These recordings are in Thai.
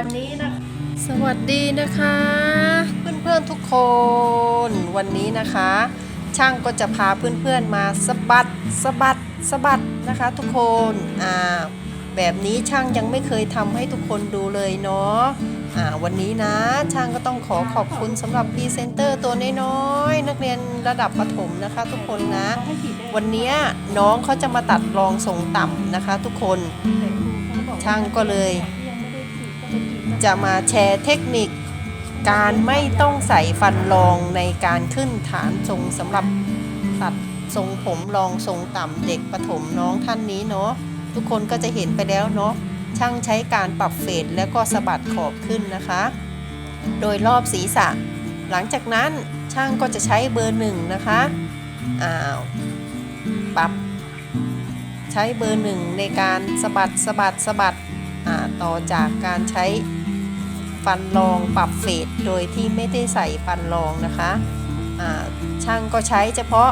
วันนี้นะสวัสดีนะคะ เพื่อนๆทุกคนวันนี้นะคะ ช่างก็จะพาเพื่อนๆมาสะบัดสะบัดสะบัดนะคะ ทุกคนอ่าแบบนี้ช่างยังไม่เคยทำให้ทุกคนดูเลยเนาะอ่าวันนี้นะช่างก็ต้องขอขอบคุณสำหรับพรีเซนเตอร์ตัวน้อยๆนักเรียนระดับประถมนะคะ ทุกคนนะ วันนี้น้องเขาจะมาตัดรองทรงต่ำนะคะ ทุกคนช่างก็เลย จะมาแชร์เทคนิค การไม่ต้องใส่ฟันรองในการขึ้นฐานทรงสำหรับตัดทรงผมรองทรงต่ำเด็กประถมน้องท่านนี้เนาะทุกคนก็จะเห็นไปแล้วเนาะช่างใช้การปรับเฟดแล้วก็สะบัดขอบขึ้นนะคะ โดยรอบศีรษะ หลังจากนั้นช่างก็จะใช้เบอร์หนึ่งนะคะอ้าวปรับใช้เบอร์หนึ่งในการสะบัดสะบัดสะบัดอ่าต่อจากการใช้ ฟันรองปรับเฟดโดยที่ไม่ได้ใส่ฟันรองนะคะช่างก็ใช้เฉพาะ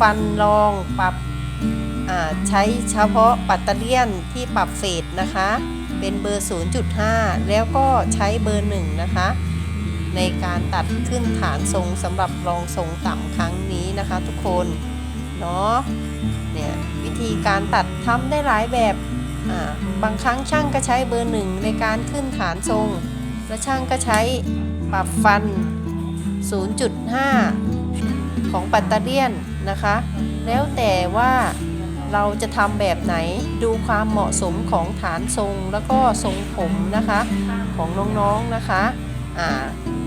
ฟันรองปรับใช้เฉพาะปัตเตอเลียนที่ปรับเฟดนะคะ เป็นเบอร์ 0.5 แล้วก็ใช้เบอร์ 1 นะคะ ในการตัดขึ้นฐานทรงสำหรับรองทรงต่ำครั้งนี้นะคะทุกคนเนาะเนี่ยวิธีการตัดทำได้หลายแบบ บางครั้งช่างก็ใช้เบอร์หนึ่งในการขึ้นฐานทรง และช่างก็ใช้ปรับฟัน 0.5 ของปัตเตอร์เลียนนะคะ แล้วแต่ว่าเราจะทำแบบไหนดูความเหมาะสมของฐานทรงแล้วก็ทรงผมนะคะของน้องๆนะคะอ่า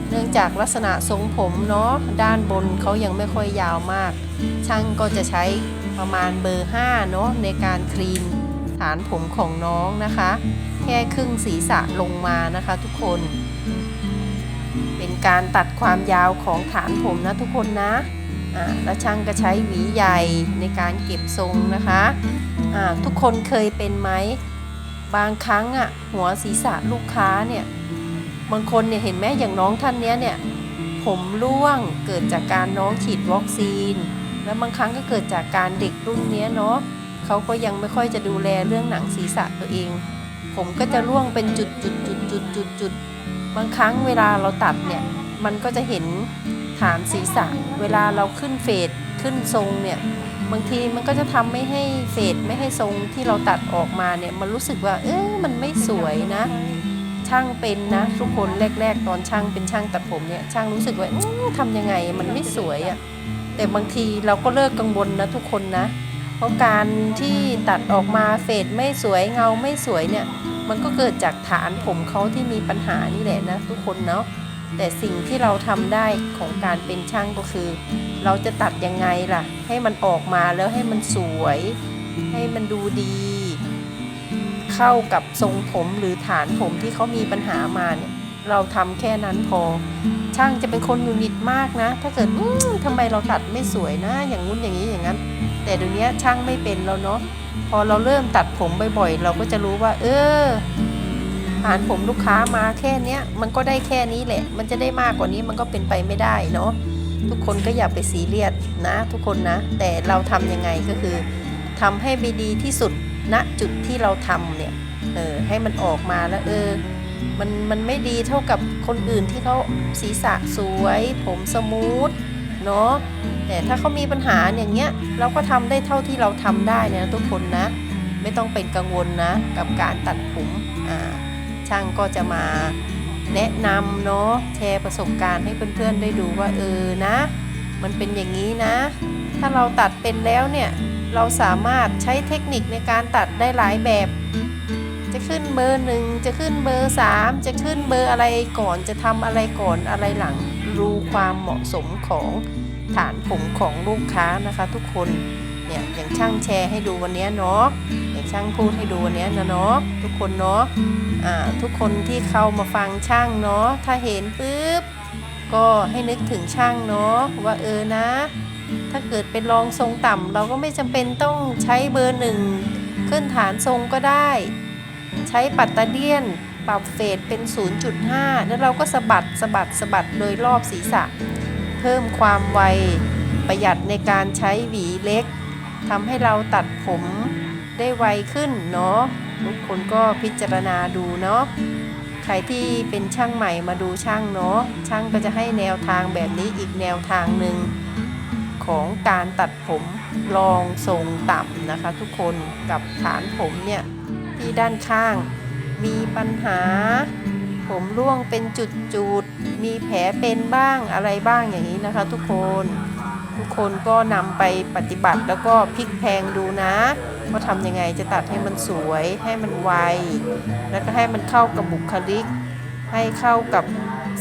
เนื่องจากลักษณะทรงผมเนาะด้านบนเขายังไม่ค่อยยาวมาก ช่างก็จะใช้ประมาณเบอร์ 5 เนาะในการคลีน ฐานผมของน้องนะคะ แค่ครึ่งศีรษะลงมานะคะทุกคน เป็นการตัดความยาวของฐานผมนะทุกคนนะอ่าแล้วช่างก็ใช้หวีใหญ่ในการเก็บทรงนะคะอ่าทุกคนเคยเป็นไหมบางครั้งอะหัวศีรษะลูกค้าเนี่ยบางคนเนี่ยเห็นไหมอย่างน้องท่านเนี้ยเนี่ยผมร่วงเกิดจากการน้องฉีดวัคซีน แล้วบางครั้งก็เกิดจากการเด็กรุ่นเนี้ยเนาะ เขาก็ยังไม่ค่อยจะดูแลเรื่องหนังศีรษะตัวเอง ผมก็จะร่วงเป็นจุดจุดจุดจุดจุดจุดบางครั้งเวลาเราตัดเนี่ยมันก็จะเห็นฐานศีรษะ เวลาเราขึ้นเฟดขึ้นทรงเนี่ยบางทีมันก็จะทำไม่ให้เฟดไม่ให้ทรงที่เราตัดออกมาเนี่ยมันรู้สึกว่า เอ๊ะมันไม่สวยนะ ช่างเป็นนะทุกคนแรก ๆ ตอนช่างเป็นช่างตัดผมเนี่ยช่างรู้สึกว่าอื้อทำยังไงมันไม่สวยอะ่ะแต่บางทีเราก็เลิกกังวลนะทุกคนนะ ราะการที่ตัดออกมาเฟดไม่สวยเงาไม่สวยเนี่ย มันก็เกิดจากฐานผมเขาที่มีปัญหานี่แหละนะทุกคนเนาะแต่สิ่งที่เราทำได้ของการเป็นช่างก็คือ เราจะตัดยังไงล่ะ ให้มันออกมาแล้วให้มันสวย ให้มันดูดี เข้ากับทรงผมหรือฐานผมที่เขามีปัญหามาเนี่ยเราทำแค่นั้นพอ ช่างจะเป็นคนหงุดหงิดมากนะ ถ้าเกิดทำไมเราตัดไม่สวยนะ อย่างงู้นอย่างนี้อย่างนั้น แต่เดี๋ยวนี้ช่างไม่เป็นแล้วเนาะพอเราเริ่มตัดผมบ่อยๆ เราก็จะรู้ว่า เออฐานผมลูกค้ามาแค่เนี้ยมันก็ได้แค่นี้แหละ มันจะได้มากกว่านี้มันก็เป็นไปไม่ได้เนาะทุกคนก็อย่าไปซีเรียสนะ ทุกคนนะ แต่เราทำยังไงก็คือทำให้ไปดีที่สุดณจุดที่เราทำเนี่ยเออให้มันออกมาแล้วเออมันมันไม่ดีเท่ากับคนอื่นที่เขาศีรษะสวย ผมสมูท เนาะแต่ถ้าเขามีปัญหาอย่างเงี้ยเราก็ทำได้เท่าที่เราทำได้เนยนะทุกคนนะ ไม่ต้องเป็นกังวลนะ กับการตัดผมอ่าช่างก็จะมาแนะนำเนาะแชร์ประสบการณ์ให้เพื่อนๆได้ดูว่าเออนะ มันเป็นอย่างนี้นะ ถ้าเราตัดเป็นแล้วเนี่ยเราสามารถใช้เทคนิคในการตัดได้หลายแบบ จะขึ้นเบอร์หนึ่งจะขึ้นเบอร์สามจะขึ้นเบอร์อะไรก่อนจะทำอะไรก่อนอะไรหลัง รู้ความเหมาะสมของฐานผมของลูกค้านะคะทุกคนเนี่ยอย่างช่างแชร์ให้ดูวันนี้เนาะอย่างช่างพูดให้ดูวันนี้นะเนาะทุกคนเนาะอ่าทุกคนที่เข้ามาฟังช่างเนาะถ้าเห็นปุ๊บก็ให้นึกถึงช่างเนาะว่าเออนะ ถ้าเกิดเป็นรองทรงต่ำเราก็ไม่จำเป็นต้องใช้เบอร์หนึ่งขึ้นฐานทรงก็ได้ ใช้ปัตตอร์เลียน ปรับเฟดเป็น 0.5 แล้วเราก็สะบัดสะบัดสะบัดโดยรอบศีรษะ เพิ่มความไวประหยัดในการใช้หวีเล็กทำให้เราตัดผมได้ไวขึ้นเนาะทุกคนก็พิจารณาดูเนาะใครที่เป็นช่างใหม่มาดูช่างเนาะช่างก็จะให้แนวทางแบบนี้อีกแนวทางหนึ่งของการตัดผมรองทรงต่ำนะคะ ทุกคนกับฐานผมเนี่ยที่ด้านข้าง มีปัญหา ผมร่วงเป็นจุดๆ มีแผลเป็นบ้างอะไรบ้างอย่างนี้นะคะทุกคน ทุกคนก็นำไปปฏิบัติแล้วก็พลิกแพงดูนะว่าทำยังไงจะตัดให้มันสวยให้มันไว แล้วก็ให้มันเข้ากับบุคลิก ให้เข้ากับ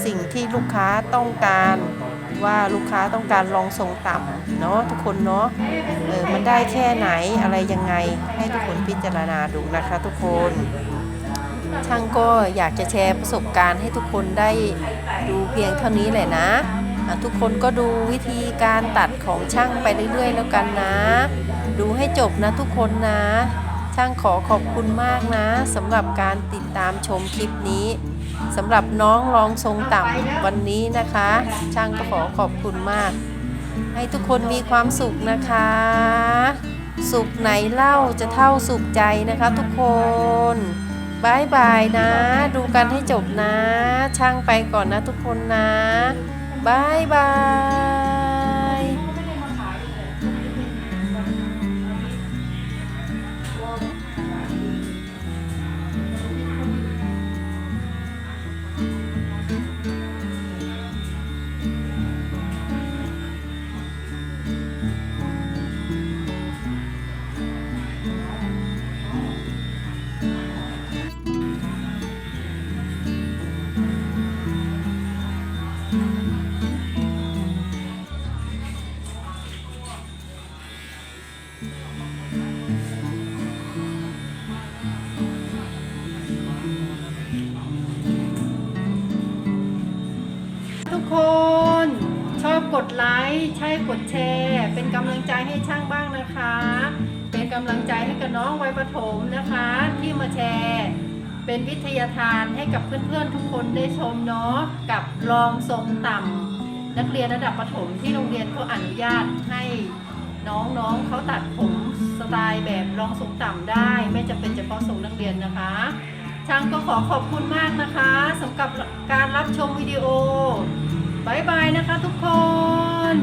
สิ่งที่ลูกค้าต้องการว่าลูกค้าต้องการลองทรงต่ำเนาะทุกคนเนาะเออมันได้แค่ไหนอะไรยังไงให้ทุกคนพิจารณาดูนะคะทุกคน ช่างก็อยากจะแชร์ประสบการณ์ให้ทุกคนได้ดูเพียงเท่านี้แหละนะอะทุกคนก็ดูวิธีการตัดของช่างไปเรื่อยๆ แล้วกันนะ ดูให้จบนะทุกคนนะ ช่างขอขอบคุณมากนะสำหรับการติดตามชมคลิปนี้สำหรับน้องรองทรงต่ำวันนี้นะคะ ช่างก็ขอขอบคุณมาก ให้ทุกคนมีความสุขนะคะ สุขไหนเล่าจะเท่าสุขใจนะคะทุกคน บายบายนะ ดูกันให้จบนะ ช่างไปก่อนนะทุกคนนะบายบาย คน ชอบกดไลค์ใช่กดแชร์ เป็นกำลังใจให้ช่างบ้างนะคะ เป็นกำลังใจให้กับน้องวัยประถมนะคะ ที่มาแชร์ เป็นวิทยาทานให้กับเพื่อนๆทุกคนได้ชมเนาะกับรองทรงต่ำนักเรียนระดับประถมที่โรงเรียนเขาอนุญาตให้น้องๆเขาตัดผมสไตล์แบบรองทรงต่ำได้ ไม่จำเป็นเฉพาะทรงนักเรียนนะคะช่างก็ขอขอบคุณมากนะคะสำหรับการรับชมวิดีโอ บายบายนะคะทุกคน